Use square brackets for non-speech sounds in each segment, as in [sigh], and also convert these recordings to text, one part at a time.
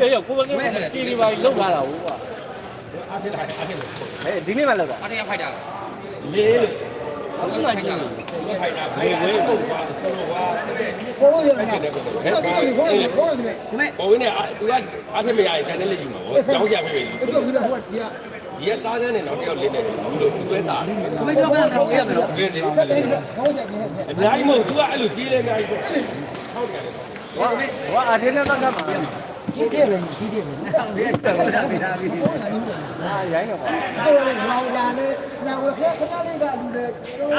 ရေရကိုယ်ကတီဒီပါလောက်လာတာဟုတ်ကွာအဲဒီနေ့မှလောက်တာအတရားဖိုက်တာလေးလို့ဟုတ်ကဲ့ဖိုက်တာလေဝေးကိုဘောလို့ရတယ်ဟဲ့ဘောလို့ဘောလို့ဘောလို့တယ်ပေါ်ဝင်နေသူကအားထက်မရရင်တန်းတဲ့လက်ကြီးမှာဟောကျောင်းဆရာပြည့်ပြီအဲ့တော့ဒီကဟိုက ဒီကဒီကသားကန်းနဲ့တော့တယောက်လေးနေတယ်ဘူးလို့သူပဲသားတယ်ခမင်းတော့ဘယ်တော့ရမလို့ကဲတယ်ဟိုကဟိုကဟိုကအများကြီးမဟုတ်သူကအဲ့လိုကြီးလေအများကြီးပေါ့ဟောအထင်းနဲ့တော့ကမှာကြီးတယ်ပဲကြီးတယ်ပဲဟုတ်တယ်ဗျာဗျာဗျာအာရိုင်းတော့ကွာအဲ့တော့လောင်လာလေညဝခခဏလေးကလူတွေတော့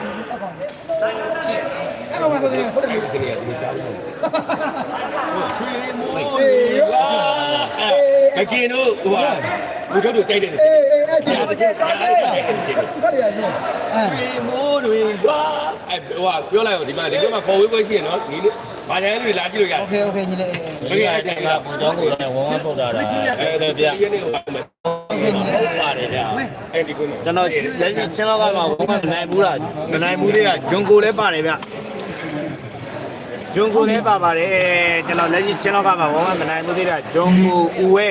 ဒီစကောင်အဲ့တော့ဘာလို့လဲဟုတ်တယ်စနေရဒီကြားလို့ချွေမိုးဝါမကင်းတို့ဟို ကဘူချုပ်တို့ကြိုက်တယ် အေးအေးအဲ့ဒီ ကြားတယ်ကြားတယ်ကြားတယ် ကတည်းကနော် ချွေမိုးတွေဝါအဲ့ဟိုကပြောလိုက်အောင်ဒီမှာဒီကမှာပေါ်ဝေးပွဲရှိရနော်ဒီနေ့ဘာကြိုင်လို့လာကြည့်လို့ရတယ် โอเคโอเคညီလေး ဘယ်ရတဲ့ကပူကြောင်းကိုလည်းဝဝပုတ်တာအဲ့ဒါပြဒီနေ့ဟိုမယ်ပါတယ်ဗျာအဲ့ဒီကို ကျွန်တော်လက်ရှိချင်းလောက်ကမှာဘာမှမနိုင်ဘူးလားမနိုင်ဘူးလေးကဂျွန်ကိုလည်းပါတယ်ဗျဂျွန်ကိုလည်းပါပါတယ်ကျွန်တော်လက်ရှိချင်းလောက်ကမှာဘာမှမနိုင်ဘူးသေးတာဂျွန်ကိုဦးဝဲ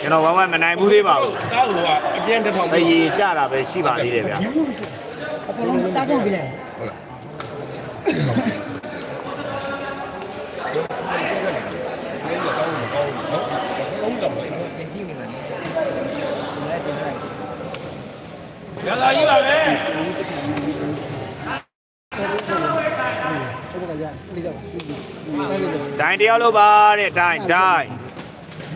ကျွန်တော်ဘာမှမနိုင်ဘူးသေးပါဘူးတောက်ဟိုကအပြန်တစ်ထောင်အရေးကြတာပဲရှိပါသေးတယ်ဗျအပေါ်လုံးတာတော့ပြီလေရလာကြီးပါပဲဟုတ်ကဲ့ရလေးတော့ဒီဒီအဲ့ဒီတော့ဒိုင်တယောက်လို့ပါတဲ့ဒိုင်ဒိုင်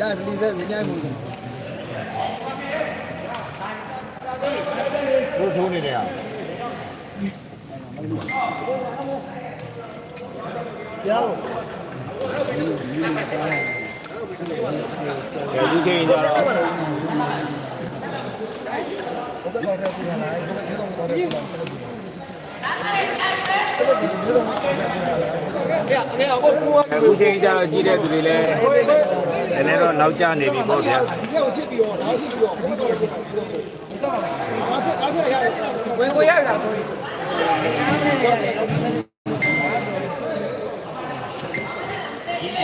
ဒါဒီပဲမညိုင်းဘူးဘိုးထိုးနေတယ်ဟာရအောင်ကျေလူချင်းကြတော့ဟုတ်ကဲ့ဟုတ်ကဲ့ပြန်လာဒီတော့တော့တော့ကျေလူချင်းကြတော့ကြည့်တဲ့သူတွေလည်း နည်းနည်းတော့နောက်ကျနေပြီပေါ့ဗျာဒီကောဖြစ်ပြီးတော့ဒါဖြစ်ပြီးတော့ဒီတော့ဖြစ်ပြီးတော့ဒီဆောင်ပါအားဖြင့်အားဖြင့်ရတယ်ဝင်ကိုရရတာတော့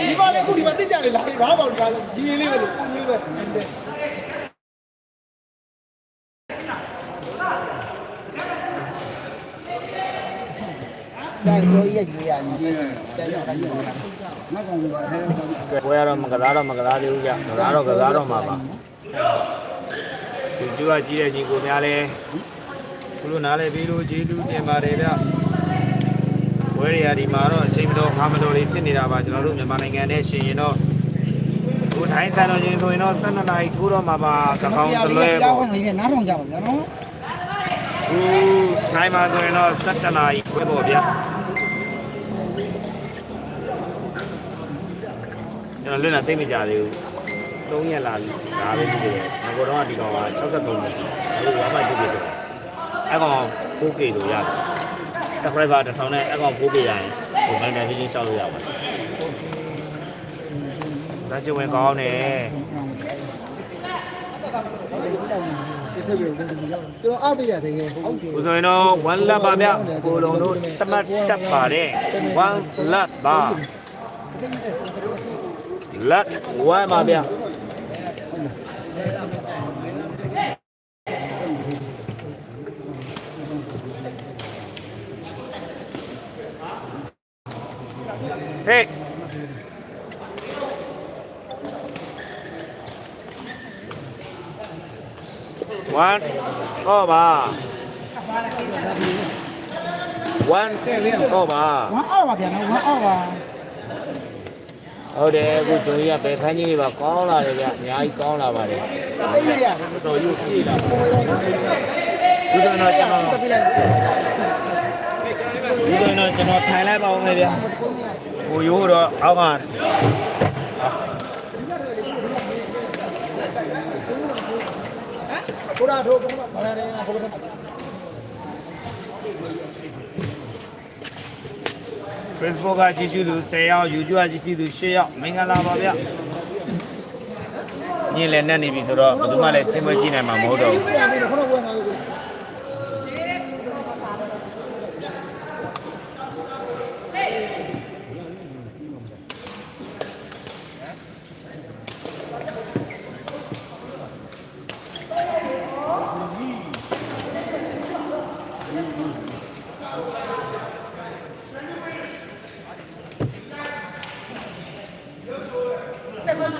ဒီပါလေခုဒီမှာတိကျလေလာဘာပေါ့ဒီပါလေရေးလေးပဲလို့ကိုမျိုးပဲတဲ့ဒါဆိုရရရညီတယ်တဲ့တော့ခိုင်းရတာမကောင်ဘူးဟဲ့ ဘွဲကတော့မကစားတော့မကစားသေးဘူးဗျကစားတော့ကစားတော့မှာပါစီကျူကကြီးတဲ့ညီကိုများလဲခုလိုနားလဲပြီးလို့ကျေးဇူးတင်ပါတယ်ဗျဘွဲတွေရာဒီမှာတော့အချိန်မတော်ခါမတော်လေးဖြစ်နေတာပါကျွန်တော်တို့မြန်မာနိုင်ငံနဲ့ရှင်ရင်တော့ကိုထိုင်းစံတော်ချင်းဆိုရင်တော့12နာရီထိုးတော့မှာပါကကောင်းတလွဲပေါ့ဝင်နေနားထောင်ကြပါဗျာနော်ခုထိုင်းမှာဆိုရင်တော့17နာရီခွဲပေါ့ဗျာ ကျွန်တော်လွတ်လာသိမကြသေးဘူး3ရက်လာပြီဒါပဲဖြစ်တယ်ငါကတော့ဒီကောင်က63မရှိဘူးဘာမှတိတိတော့အဲ့ကောင် 4K လို့ရတယ် subscriber 1000နဲ့အဲ့ကောင် 4K ရရင်ဟို Final Vision ရှောက်လို့ရပါတယ်ဒါကြဝင်ကောင်းတယ်ဒီထက်ပြီးတော့ဒီရောက်ကျွန်တော်အားပေးရတယ်ရေဟုတ်တယ်ဦးဆိုရင်တော့1 lap ပါဗျကိုလုံးတို့တမတ်တက်ပါတယ်1 lap ပါ lap 1ပါဗျဟေး one တော့ပါ one တော့ပါဝမ်းအောက်ပါဗျာနော်ဝမ်းအောက်ပါ ဟုတ်တယ်အခုဂျုံကြီးကဘယ်ခန်းကြီးတွေပါကောင်းလာတယ်ဗျအများကြီးကောင်းလာပါတယ်သိရရတယ်တော်ရုပ်ကြည့်လာဒီဆိုတော့ကျွန်တော်ပြလိုက်ဒီဆိုတော့ကျွန်တော်ထိုင်လိုက်ပါဦးမယ်ဗျဟိုရိုးတော့အောက်ကကိုရာတို့ဘာလဲလဲဟိုဘက် Facebook ကကြည့်ရှုသူ10ယောက် YouTube ကကြည့်ရှုသူ10ယောက်မင်္ဂလာပါဗျညင်လည်းနဲ့နေပြီဆိုတော့ဘယ်သူမှလည်းချင်းမကြည့်နိုင်မှာမဟုတ်တော့ဘူး ပြရမယ်ခေါင်းဝဲမှာလို့ အ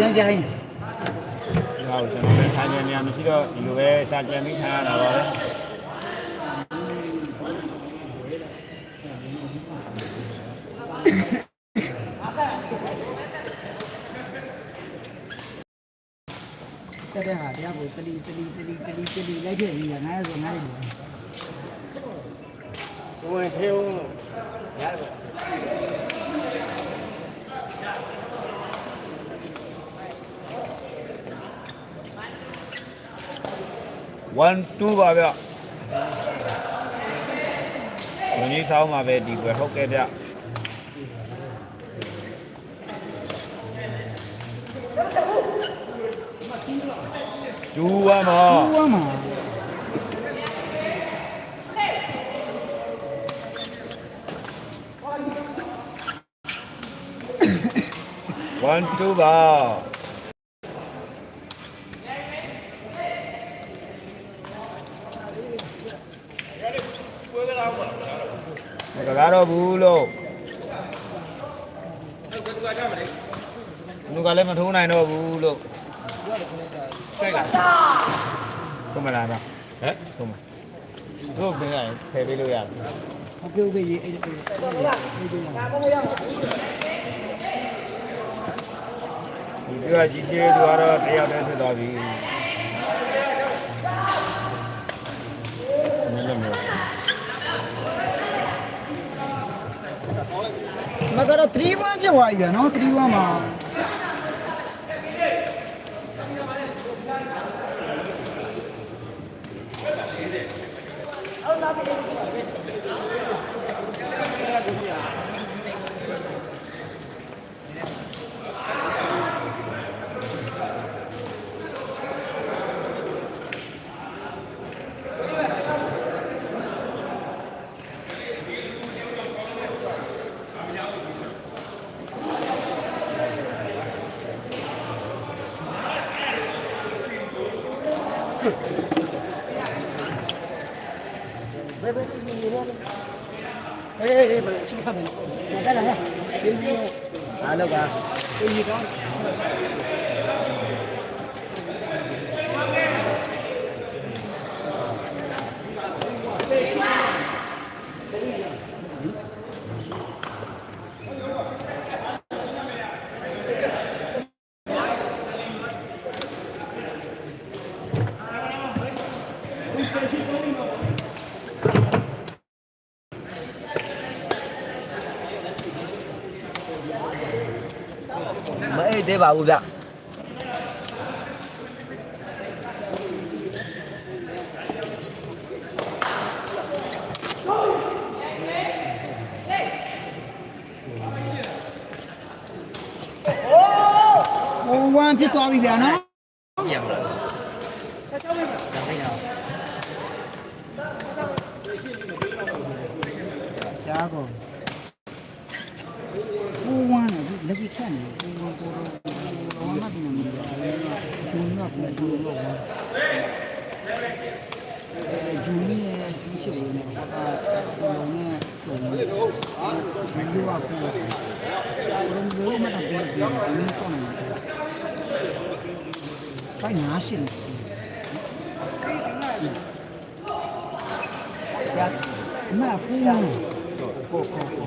ရင်ကြရင်ဒီဟာကိုကျွန်တော်လည်းထိုင်နေနေရမရှိတော့ဒီလိုပဲစာကြံပြီးထိုင်ရတာပါပဲ တက်တဲ့ဟာတရားကိုတလီတလီတလီတလီတလီလိုက်ခဲ့ပြီးငါရဆိုငါရလို့ ဝင်သေးဦးရတယ် 1 2ပါဗျမင်းကြီးဆောင်းမှာပဲဒီကွယ်ဟုတ်ကဲ့ဗျဒူဝါမောဘုရားမှာ 1 2ပါကကတော့ဘူးလို့ဘုကလည်းမထိုးနိုင်တော့ဘူးလို့ဆိုင်ကသုံးမလားဗျဟမ်သုံးမတို့ပြန်ရဖယ်ပေးလို့ရတယ်ဟုတ်ကဲ့ဟုတ်ကဲ့ရေးအဲ့ဒါဒါပေါ်ရအောင် သူကကြီးရှိသူကတော့တယောက်တည်းဖြစ်သွားပြီမင်းလည်းမဟုတ်မကတော့3-1ဖြစ်သွားပြီဗျာနော်3-1မှာ အေးအေးရှင်းခမယ်တက်လာဟဲ့ရှင်းပြီးအားလောက်ကအေးကောင်း မအိတ် သေးပါဘူးဗျဟို1ဖြစ်သွားပြီဗျာနော်ရမလားရှားကုန်ဟို1နဲ့လက်ရှိခက်နေဟို1ပေါ်တော့ဟို1မတင်နေတယ် ဂျူနီယာကဂျူနီယာဂျူနီယာစီရှိတယ်နော်အာဟိုနဲ့ဂျူနီယာဂျူနီယာကဘယ်လိုမှတော့ပြန်ပြန်ဂျူနီယာဆောင်းနေတယ်ခိုင်းနားရှင်တယ်နာဖူးနော်ကိုကိုကို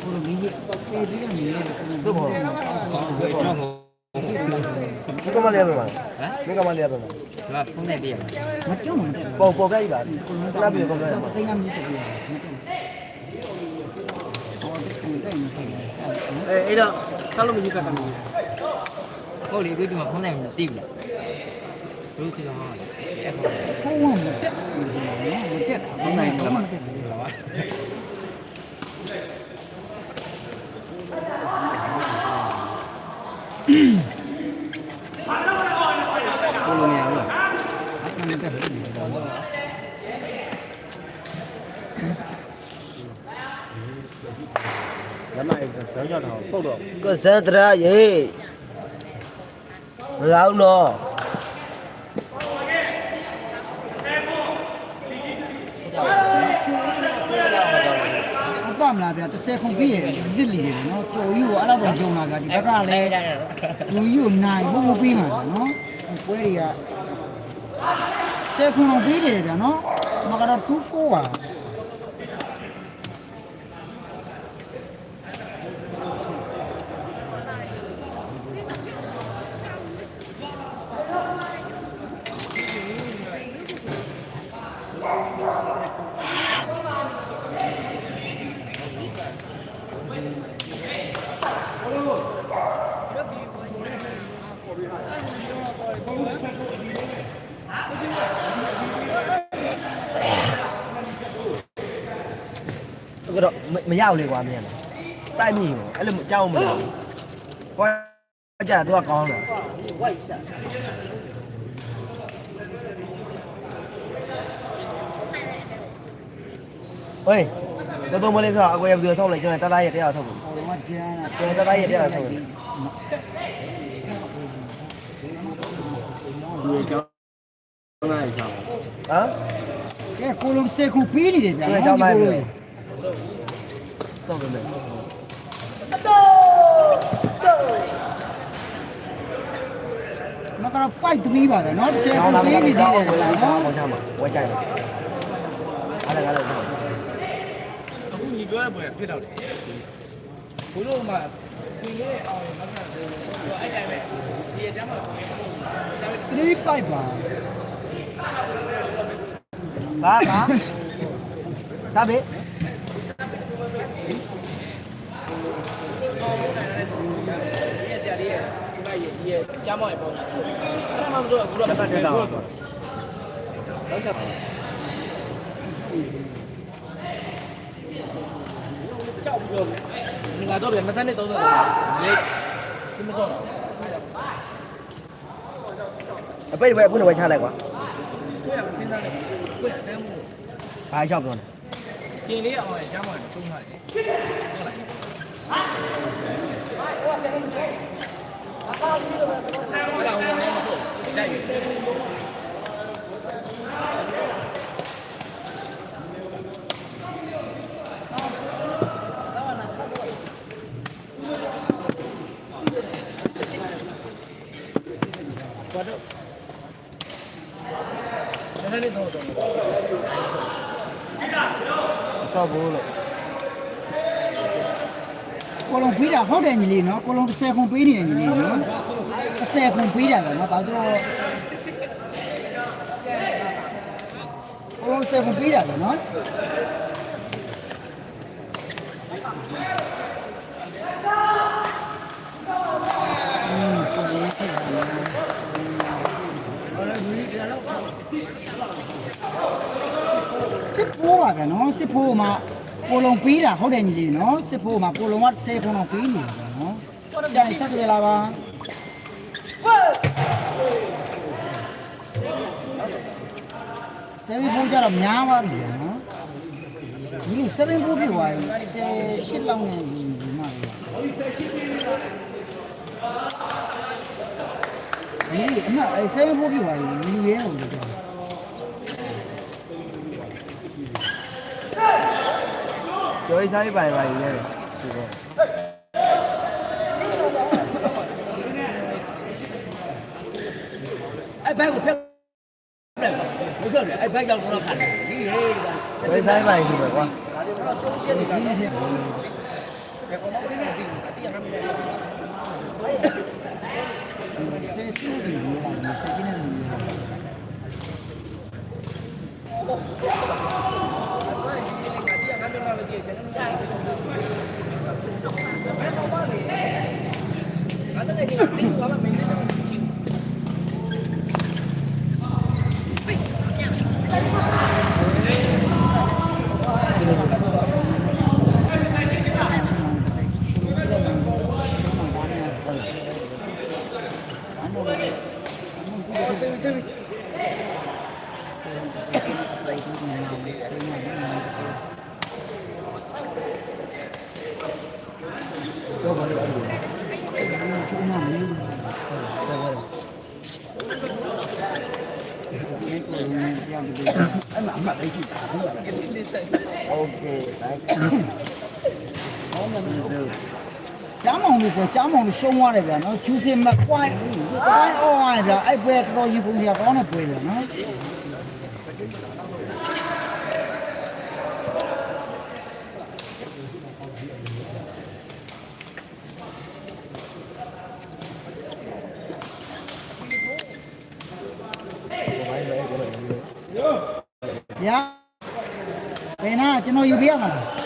ကိုလိုမျိုးပေဒီကနေရတယ်ကိုလို မျိုးဒီကမလေးရပါမလားဟမ်ဒီကမလေးရပါမလားငါဖုန်းနဲ့ပြရမှာမကြောက်နဲ့ပေါ်ပေါ်ပြလိုက်ပါခကိုလိုဏပြေကုန်ပြလိုက်ပါတိတ်ငါမြည်တယ်မကြောက်ဟောဒီကိုတိုင်နေတယ်အဲအဲ့တော့ဆောက်လို့မယူကတ်တာမျိုးဟုတ်လေဒီမှာဖုန်းနဲ့မသိဘူးလားဘူးစီတော့ဟာအဲ့ဟောဖုန်းကမတက်ဘူးနော်မတက်ဘူးဘယ်နိုင်တော့မတက်ဘူးဘယ်လိုနေရလဲ မတက်ဘူး လမ်းမအိတ်တော့ရောက်တော့ပုတ်တော့ကစတရာရေမလောက်တော့အပမလားဗျာ30ခုပြည့်ရတစ်လီတယ်နော်ကြော်ယူကိုအဲ့လောက်တော့ဂျုံလာဗျာဒီဘက်ကလည်းဂျုံယူကိုနိုင်ဘုဘပြီးမှာနော်ပွဲတွေက10ခုအောင်ပြီးတယ်ဗျာနော်မကတော့24ပါ ကတော့ မရဘူးလေကွာမြန်တိုက်မိရောအဲ့လိုကြောက်မလို့ကွာကြတာသူကကောင်းတယ်ဟေးတော်တော်မလေးဆိုတော့အကိုရဘယ်လိုထုတ်လိုက်ကျွန်တော်တသားရတရားထုတ်ဘူးဟိုကကျန်းတာကျွန်တော်တသားရတရားထုတ်ဘူးဒီကြောင်းလိုက်ဆောင်ဟမ်ကဲကိုလုံး10ခုပြီးနေတယ်ဗျာကျွန်နော် တော်ကြောင်းလိုက်ပြီဒီစောက်တယ်မကတော့ fight သမီးပါပဲနော်10ကျောခုင်းလာပြီးမနေယ်သေးကောတယ်င်းဘူးဗျာကောနော်င်းချမ်းပါဝဲကြိုက်တယ်အားလည်းအားလည်းအခုညီပြောတဲ့ပွဲဖြစ်တော့တယ်ဘုလို့မှဒီလေးအောင်ရင်နောက်ထပ်အဲ့တိုင်းပဲဒီအတန်းမှာ3 5ပါဘာဘာစားပြီ ဒီဆရာလေးရဲ့ဒီမရဲ့ဒီရဲ့ ကြားမောက်ရဲ့ပုံစံအဲ့ဒါမှမဆိုအခုတော့တက်တက်တော့တော့ချက်ကြောက်ပြီးတော့ငါတော့ပြန်20နဲ့30တော့လေဒီမစောတော့အပိတ်ပဲအခုလည်းဝဲချလိုက်ကွာကိုယ်ကစဉ်းစားတယ်ကိုယ်ကတန်းမှုဘာလျှောက်ပြောနေပြင်လေးအောင်ရင်ကြားမောက်ရှုံးထားတယ်ဟုတ်လားအဲ့ဒါဟိုလည်းမဟုတ်တိုက်ပြီ နည်းနည်းတော့တော့ တော့ဘူးလို့ ကိုလုံးပြီးတာဟုတ်တယ် ညီလေးနော်ကိုလုံး10ခုပြီးနေတယ်ညီလေးနော်10ခုပြီးတာပဲနော်ဘာလို့ကိုလုံး10ခုပြီးတာပဲနော်စစ်ဖိုးပါဗျာနော်စစ်ဖိုးမှာကိုလုံးပေးတာဟုတ်တယ်ညီလေးနော်စစ်ဖိုးမှာကိုလုံးက10ခုတော့ပေးနေတယ်ဗျာနော် ကြိုင်ဆက်ကြလာပါဆယ်ဘိုးကြတော့များပါပြီဗျာနော်ဒီဆယ်ဘိုးပြသွားရင်ဆယ်ရှစ်လောက်နဲ့ဒီမှာလေဒီအမအဲဆယ်ဘိုးပြသွားရင်လူရဲဟုတ်တယ်ကျော်ရေးစားရေးပိုင်ပါရင်လည်းဒီတော့ အဲ့ဘက်ကိုဖက်တယ်ဘုရားအဲ့ဘက်ရောက်တော့ခါတယ်ဒီဟေးကျော်ရေးစားရေးပိုင်ဒီပဲကွာ ဆယ်စုစီရေးလာဆယ်ကင်းနေနေ ငါတကယ်ကြီးဒီဘာမှမင်းလည်းမရှိ အတော့ဘာလို့လဲရှုံးမှမလို့ဆ ကြားမောင်လို့ပြောကြားမောင်လို့ရှုံးသွားတယ်ဗျာနော်ကျူးစင်မပွိုင်းပွိုင်းအောင်ရဗျာအဲ့ပွဲတော်တော်ရင်ပုံစရာကောင်းတဲ့ပွဲဗျာနော်ဗျာဘယ်နာကျွန်တော်ယူပြရမှာလား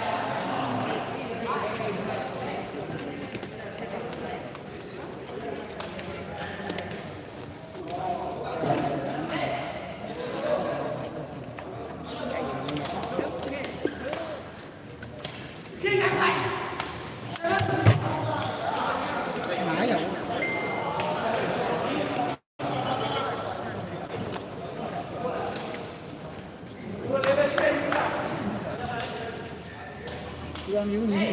က်ပဲရေးလား လုံလို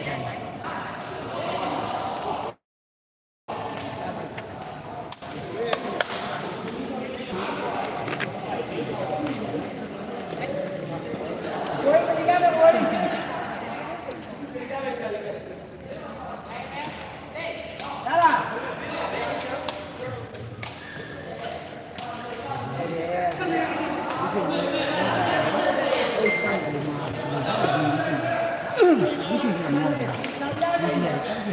က်ဘူးဦးချပလိုက်မယ်အဲ့ဒါဒီ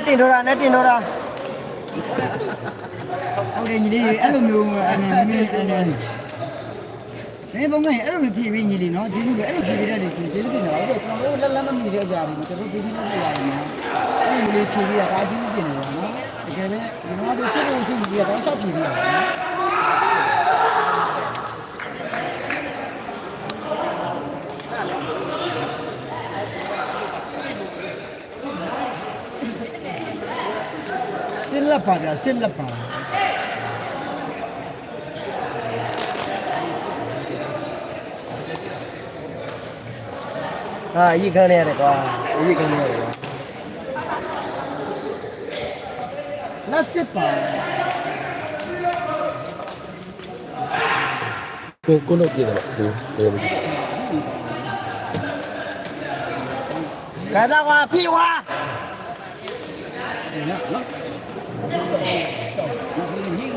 တင်တော့တာနက်တင်တော့တာဟုတ်တယ်ညီလေးအဲ့လိုမျိုးအဲ့နဲ့နည်းနည်းအဲ့နဲ့မင်းဘုံကအဲ့လိုမျိုးဖြည့်ပေးညီလေးနော်ကျေးဇူးပဲအဲ့လိုဖြည့်ပေးတဲ့လေကျေးဇူးတင်တယ်ဟုတ်ကဲ့ကျွန်တော်တို့လက်လက်မမီတဲ့အကြာတွေကျွန်တော်တို့ပြည်ပြီးလို့ရတယ်နော်အဲ့လိုလေးဖြည့်ပေးတာဒါကျေးဇူးတင်တယ်နော်တကယ်ပဲဒီတော့တို့ချစ်လို့ချစ်ညီလေးကတော့ချက်ဖြည့်ပေးတာနော် စစ်လက်ပါဗျာစစ်လက်ပါဟာအကြီးခန်း နေရတယ်ကွာအကြီးခန်းနေရတယ်ကွာ လက်စစ်ပါ ကိုကိုတော့ပြည်တယ်ဒီဒီ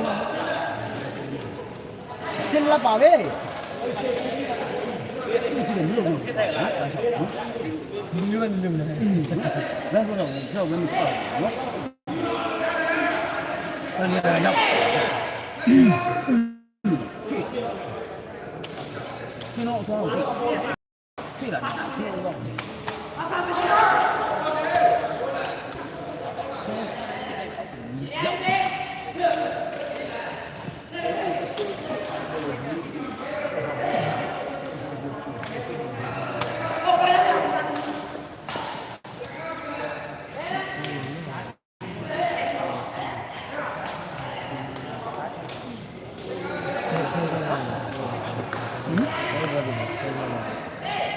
ကဲတော့ကွာပြေကွာ စစ်လက်ပါပဲ ဖြစ်လာတယ်ဖြစ်တော့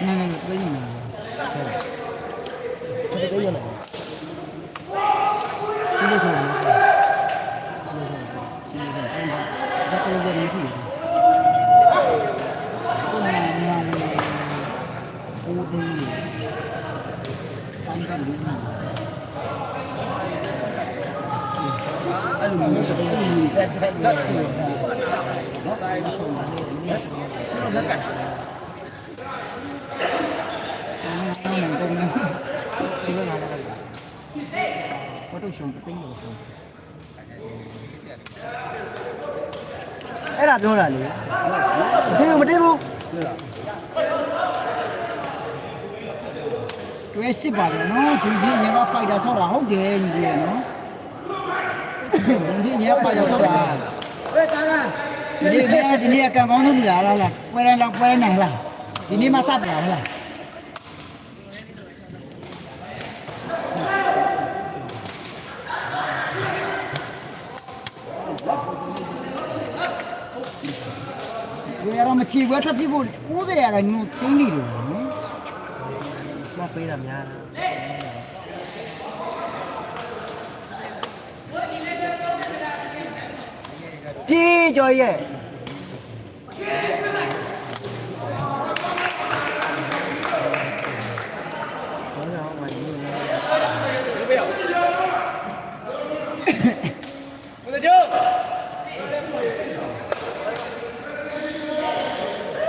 နာနေသိနေတယ် ဖြစ်သေးတယ်နော် ရှိလို့ရှိတယ်ရှိလို့ရှိတယ်ဒါကလည်းဘယ်လိုဖြစ်လဲကိုနာနာဟိုဒီဆိုင်ကလေးနာ အဲ့လိုမျိုးအဲ့လိုမျိုးတက်တက်တက်တယ်နော် အဲ့ဒါဆုံးတယ်နေဆုံးတယ်တော့လက်ကတ်နာနေတော့နေဒီလိုလာတာဘာလို့ရှုံးတဲ့လို့ဆုံးအဲ့ဒါပြောတာလေမတင်ဘူးမတင်ဘူးတွဲစစ်ပါတယ်နော်ဂျူဂျီအရင်ကဖိုက်တာဆောက်တာဟုတ်တယ်ညီလေးနော် ဂျူဂျီအရင်ကဖိုက်တာဆောက်တာဟဲ့တာလားဒီနေ့မင်းဒီနေ့ကံကောင်းဆုံးမလားလားပွဲရလောက်ပွဲနိုင်လားဒီနေ့မှစပ်လာလားဝယ်ရမချီဝယ်ထပ်ပြဖို့90ရာခိုင်နှုန်းသိနေတယ်နော်မပေးတာများတာပြေးကြော်ရဲ့ဘာလို့ 비저예 [coughs]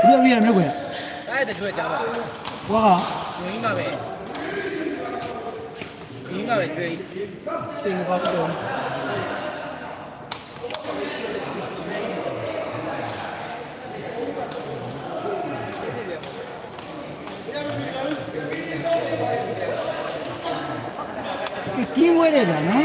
우리가 위에 누구야? 나한테 줘야 잡아. 뭐가? 주인가 왜? 주인가 왜 줘? 지금 갖고. ကောက်တော့တင်းဝ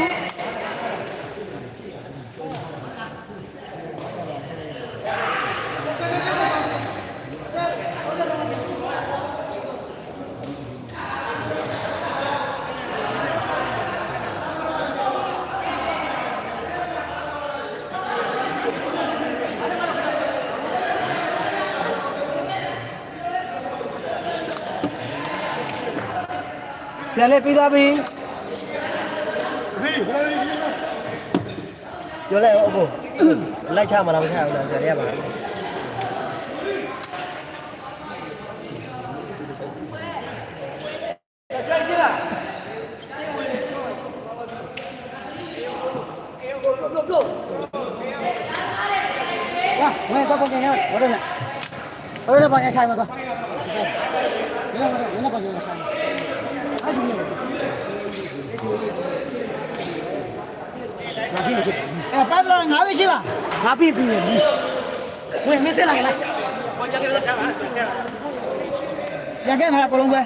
ဲတ ယ်ဗျာနော်ဆရာလေးပြီးသွားပြီပြောလိုက်အောင်အကိုလိုက်ချမှာလားမချဘူးလားဆရာလေးကပါ ဝါဝဲတော့ပုံနေရဟောတယ်ဟောတယ်ဘာရဆိုင်မှာတော့ဘယ်လိုလဲဘယ်လိုပုံနေဆိုင်အားကြီးနေတယ် အဲပတ်လာငါပဲရှိလားငါပြပြီလေဝင်မစလိုက်လိုက်ရခဲ့မှာအကုန်လုံးပဲဟ